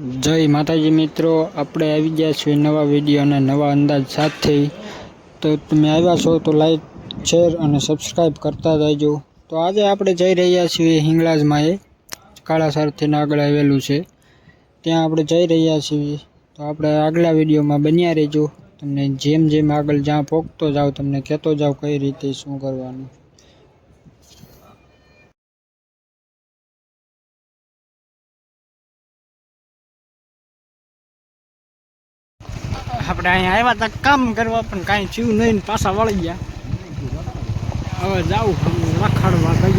જય માતાજી મિત્રો, આપણે આવી ગયા છીએ નવા વીડિયો અને નવા અંદાજ સાથે. તો તમે આવ્યા છો તો લાઈક શેર અને સબસ્ક્રાઈબ કરતા રહેજો. તો આજે આપણે જઈ રહ્યા છીએ હિંગળાજમાં એ કાળાસરથી આગળ આવેલું છે. ત્યાં આપણે જઈ રહ્યા છીએ. તો આપણે આગલા વિડીયોમાં બન્યા રહેજો. તમને જેમ જેમ આગળ જ્યાં પહોંચતો જાઓ, તમને કહેતો જાવ કઈ રીતે શું કરવાનું. આપણે અહીંયા આવ્યા હતા કામ કરવા, પણ કાંઈ થયું નહીં પાછા વળી ગયા. હવે જાઉં કહ્યું કેમ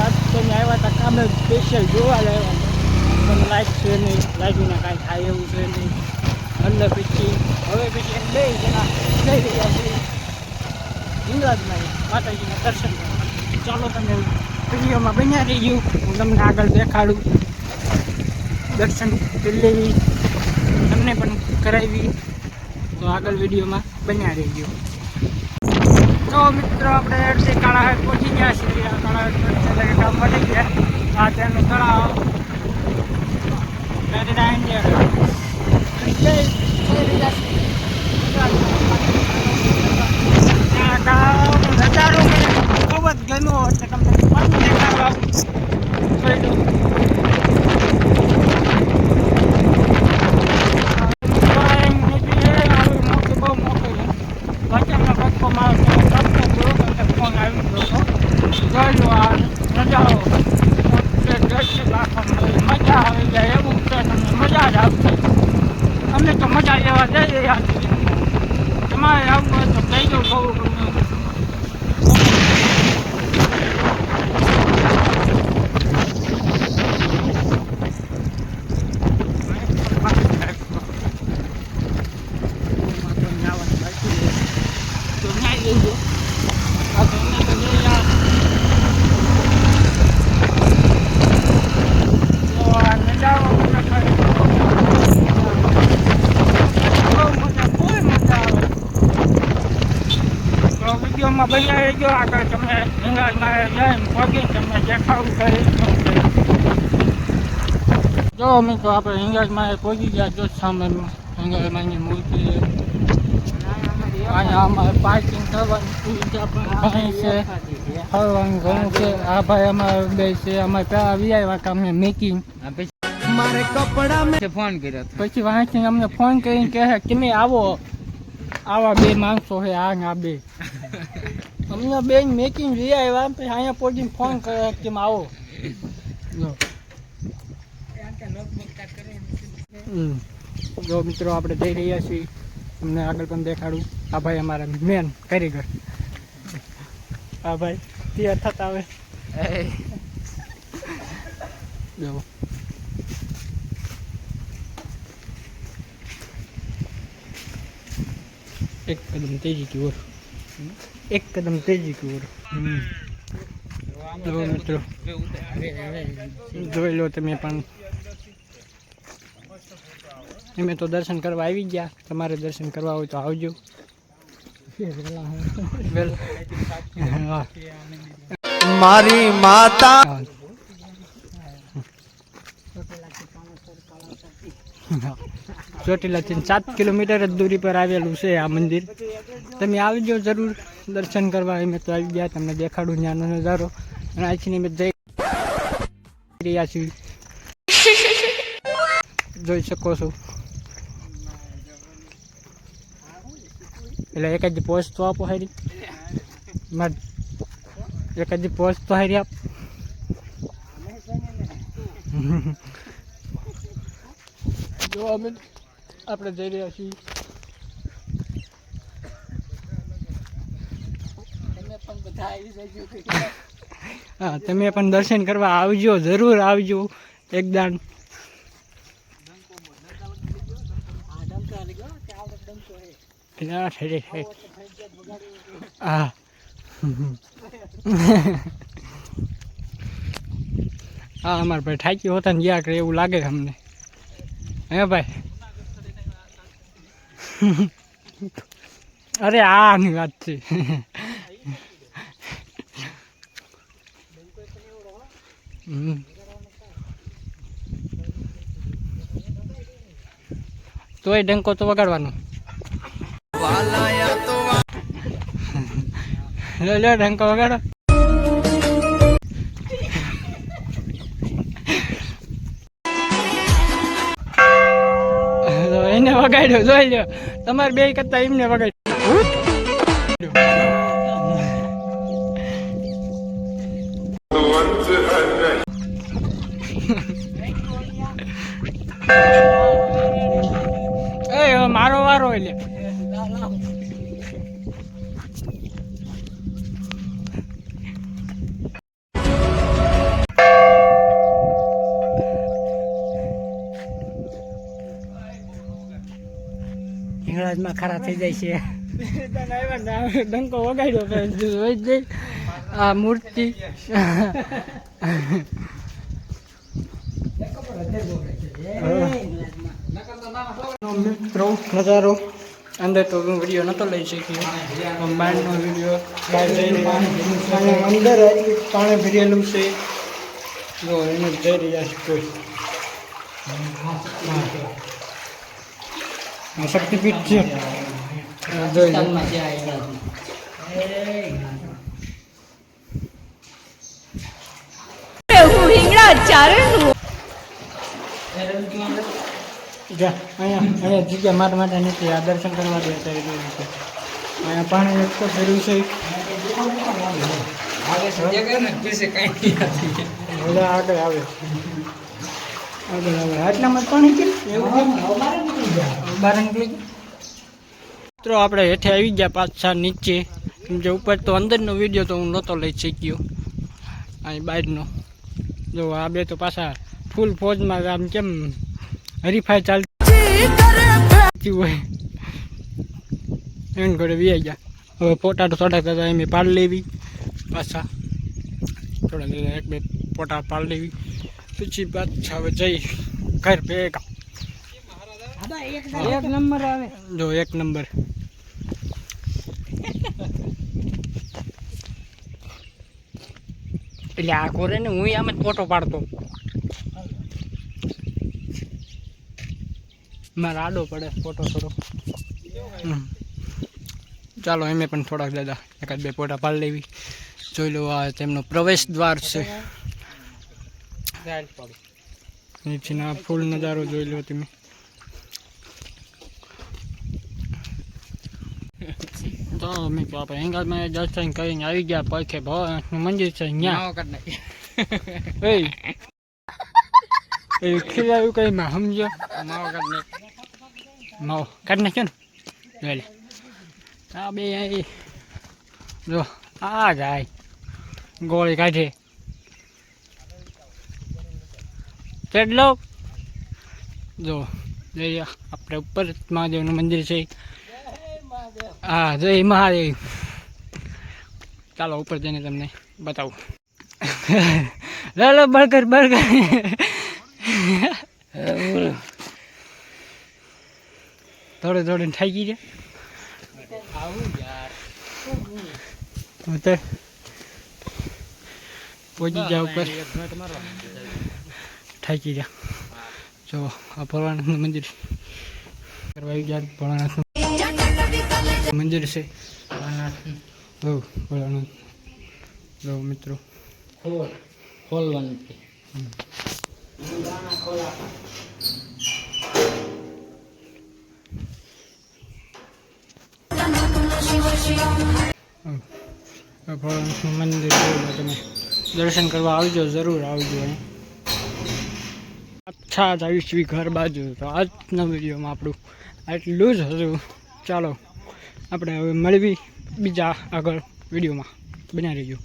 આજ તમે આવ્યા હતા કામે સ્પેશિયલ જોવા લાવ્યા પણ લાઈટ છે નહીં લાઈટના કાંઈ થાય એવું છે નહીં. એટલે પછી, હવે પછી બે જણા જઈ રહ્યા છે હિંગળાજમાં માતાજીના દર્શન કરવા. ચાલો તમે વિડીયોમાં બન્યા રહીજો હું તમને આગળ દેખાડું. દર્શન લેવી તમને પણ કરાવી તો આગળ વિડીયોમાં બન્યા રહેજો. તો મિત્રો, આપણે અડધી કાળાહાટ પહોંચી ગયા છીએ. આ કાળાહાટ કામ મળી ગયા. આ તેનું તળાવ. નજારો મને ખૂબ જ ગમ્યો એટલે તમને. પણ દેખાડવા છીએ તમારે હોય તો કહું તમને તો ન્યાય લેજો આ તો અમે તો જઈ રહ્યા તો આ નજારો મને ખરેખર બહુ મજા બહુ મજા આવે તો વિડીયોમાં બન્યા ગયો. આગળ તમે હિંગળાજમાં જઈને પગી તમે દેખાવું કરી જો અમે તો આપણે હિંગળાજમાં પહોંચી ગયા જો સામે હિંગળાજમાંની મૂર્તિ છે. અહીંયા અમારે પાર્કિંગ કરવાની સુવિધા પણ ઘણી છે. ફરવાનું ઘણું છે. આ ભાઈ અમારે બે છે. અમારે પેલા વીઆઈવા કામને મેકિંગ મારે કપડા ફોન કર્યો પછી વાંચીને અમને ફોન કરીને કહે કે તમે આવો. આવા બે માણસો છે આ આ બે. અમને બેન મેકિંગ લઈ આવ્યા પછી અહીંયા પહોંચીને ફોન કરે કે આવો. જો મિત્રો આપણે જઈ રહ્યા છીએ. તમને આગળ પણ દેખાડું. આ ભાઈ અમારા મેન કારીગર. આ ભાઈ ત્યાં થતા આવે જો. એક કદમ તેજી की ओर એક કદમ તેજી की ओर જો મિત્રો જોઈ લો તમે પણ અમે તો દર્શન કરવા આવી ગયા તમારે દર્શન કરવા હોય તો આવજો વેલ હા મારી માતા હા. ચોટીલાથી સાત કિલોમીટર જ દૂરી પર આવેલું છે આ મંદિર. તમે આવજો જરૂર, દર્શન કરવા. અમે તો આવી ગયા, તમને દેખાડું ત્યાંનો નજારો. અને આજથી અમે જઈ રહ્યા છીએ. જોઈ શકો છો. એટલે એક જ પોસ્ટ તો આપો હારી. એક જ પોસ્ટ તો હારી આપ. જો અમે આપણે જઈ રહ્યા છીએ. હા તમે પણ દર્શન કરવા આવજો જરૂર આવજો એકદમ ના ઠરે છે હા. હા અમારે ભાઈ ઠાકી હોતા ને ગયા કરે એવું લાગે અમને. હે ભાઈ? અરે આની વાત છે. તોય ડંકો તો વગાડવાનો. લો ડંકો વગાડો. એને વગાડ્યો જોઈ લ્યો. તમારે બે કરતા એમને વગાડ્યો. એ મારો વારો એટલે ઇંગ્લિશમાં ખરા થઈ જાય છે. ડંકો વગાડ્યો આ મૂર્તિ. મિત્રો નજારો. અંદર તો હું વીડિયો નહોતો લઈ શક્યો. બહારનો વીડિયો બહાર લઈને અંદર પાણી ભરેલું છે. જો એને જઈ રહ્યા છે. કોઈ શક્તિપીઠ છે. જગ્યા મારા માટે નથી આ દર્શન કરવા દે અત્યારે જોયું છે અહીંયા પાણી એક તો ભર્યું છે. આગળ આવે. આગળ આવે આટલામાં પાણી કેમ એવું નીકળી મિત્રો આપણે હેઠે આવી ગયા પાછા નીચે. કેમ કે ઉપર તો અંદરનો વીડિયો તો હું નહોતો લઈ શક્યો. અહીં બહારનો. જો આ બે તો પાછા ફૂલ ફોજમાં આમ કેમ હરીફાઈ ચાલતી હોય. એમ ઘરે વી ગયા. હવે પોટા તો થોડાક હતા એમ પાડ લેવી પાછા. થોડા થોડા એક બે પોટા પાડ લેવી. પછી પાછા હવે જઈ ઘર ભેગા. એક નંબર આવે. જો એક નંબર. એટલે આ કોરે ને હું આમ જ ફોટો પાડતો. મારા આડો પડે ફોટો થોડો. ચાલો એમે પણ થોડાક દાદા એકાદ બે ફોટા પાડી લેવી. જોઈ લો આ તેમનો પ્રવેશ દ્વાર છે. નીચેના ફૂલ નજારો જોઈ લો તમે. તો અમે તો આપણે હિંગામાં દર્શન કરીને આવી ગયા પૈકે ભવનાથનું મંદિર છે અહીંયા એ. એ ખીલાયું કઈ માં સમજો માવો કાઢી નાખ્યો ને જોઈ લે આ બે જો આ જાય ગોળી કાઢે. ચડલો. જો, જઈએ. આપણે ઉપર મહાદેવનું મંદિર છે. હા, જય મહાદેવ. ચાલો, ઉપર જઈને તમને બતાવું. લાલો બર્ગર બર્ગર થોડે થોડે થાકી ગઈ ઉતર પહોંચી ગયા ઉપર. થાકી ગયા. જો આ ભોળાનાથનું મંદિર કરવા આવી ગયા ભોળાનાથનું મંદિર છે. ભોળાનાથ મિત્રો. ખોલવાનું ભોળાનાથનું મંદિર તમે દર્શન કરવા આવજો જરૂર આવજો. અહીં અચ્છા જ આવીશું ઘર બાજુ. તો આજના વિડીયોમાં આપણું આટલું જ હતું. ચાલો, આપણે હવે મળવી બીજા આગળ વિડીયોમાં. બન્યા રહીજો.